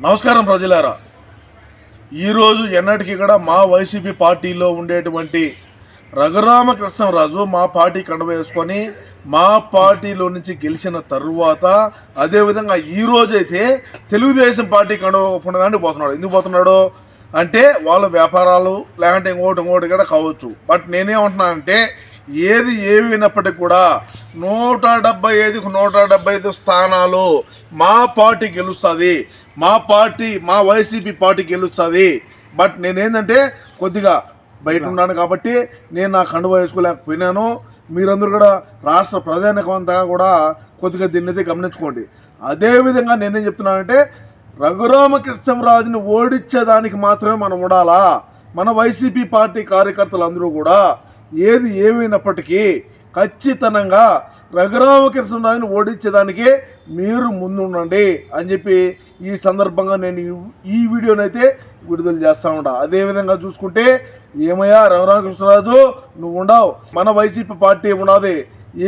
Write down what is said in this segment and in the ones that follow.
నమస్కారం ప్రజలారా. ఈరోజు ఎన్నటికీ కూడా మా వైసీపీ పార్టీలో ఉండేటువంటి రఘురామకృష్ణరాజు మా పార్టీ కండ వేసుకొని మా పార్టీలో నుంచి గెలిచిన తరువాత అదేవిధంగా ఈరోజు అయితే తెలుగుదేశం పార్టీ కండ ఉండదానికి పోతున్నాడు. ఎందుకు పోతున్నాడు? అంటే వాళ్ళ వ్యాపారాలు లేకుంటే ఇంకోటి ఇంకోటి కూడా కావచ్చు. బట్ నేనేమంటున్నానంటే ఏది ఏమైనప్పటికీ కూడా నూట డెబ్బై ఐదుకు నూట డెబ్బై ఐదు స్థానాలు మా పార్టీ గెలుస్తుంది. మా పార్టీ మా వైసీపీ పార్టీ గెలుస్తుంది. బట్ నేనేంటంటే కొద్దిగా బయట ఉన్నాను కాబట్టి నేను నా కండువ వేసుకోలేకపోయినాను. మీరందరూ కూడా రాష్ట్ర ప్రజానికంతా కూడా కొద్దిగా దీన్ని అయితే గమనించుకోండి. అదేవిధంగా నేనేం చెప్తున్నానంటే రఘురామకృష్ణరాజుని ఓడించేదానికి మాత్రమే మనం ఉండాలా? మన వైసీపీ పార్టీ కార్యకర్తలు అందరూ కూడా ఏది ఏమైనప్పటికీ ఖచ్చితంగా రఘురామకృష్ణరాజుని ఓడించేదానికి మీరు ముందు ఉండండి అని చెప్పి ఈ సందర్భంగా నేను ఈ- వీడియోనైతే విడుదల చేస్తా ఉంటా అదేవిధంగా చూసుకుంటే ఏమయ్యా రఘురామకృష్ణరాజు నువ్వు ఉండవు మన వైసీపీ పార్టీ ఉన్నది.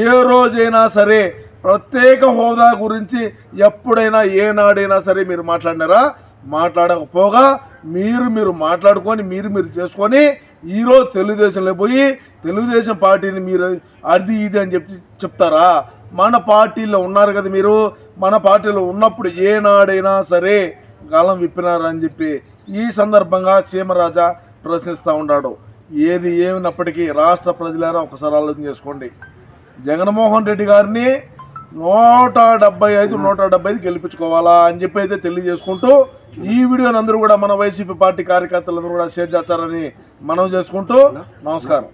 ఏ రోజైనా సరే ప్రత్యేక హోదా గురించి ఎప్పుడైనా ఏనాడైనా సరే మీరు మాట్లాడినారా? మాట్లాడకపోగా మీరు మీరు మాట్లాడుకొని మీరు మీరు చేసుకొని ఈరోజు తెలుగుదేశంలో పోయి తెలుగుదేశం పార్టీని మీరు అది ఇది అని చెప్పి చెప్తారా? మన పార్టీలో ఉన్నారు కదా మీరు. మన పార్టీలో ఉన్నప్పుడు ఏనాడైనా సరే గలం విప్పినారని చెప్పి ఈ సందర్భంగా సీమరాజా ప్రశ్నిస్తూ ఉన్నాడు. ఏది ఏమైనప్పటికీ రాష్ట్ర ప్రజలారా ఒకసారి ఆలోచన చేసుకోండి. జగన్మోహన్ రెడ్డి గారిని నూట డెబ్బై ఐదు నూట డెబ్బై ఐదు గెలిపించుకోవాలా అని చెప్పి అయితే తెలియజేసుకుంటూ ఈ వీడియోని అందరూ కూడా మన వైసీపీ పార్టీ కార్యకర్తలందరూ కూడా షేర్ చేస్తారని మనం చేసుకుంటూ నమస్కారం.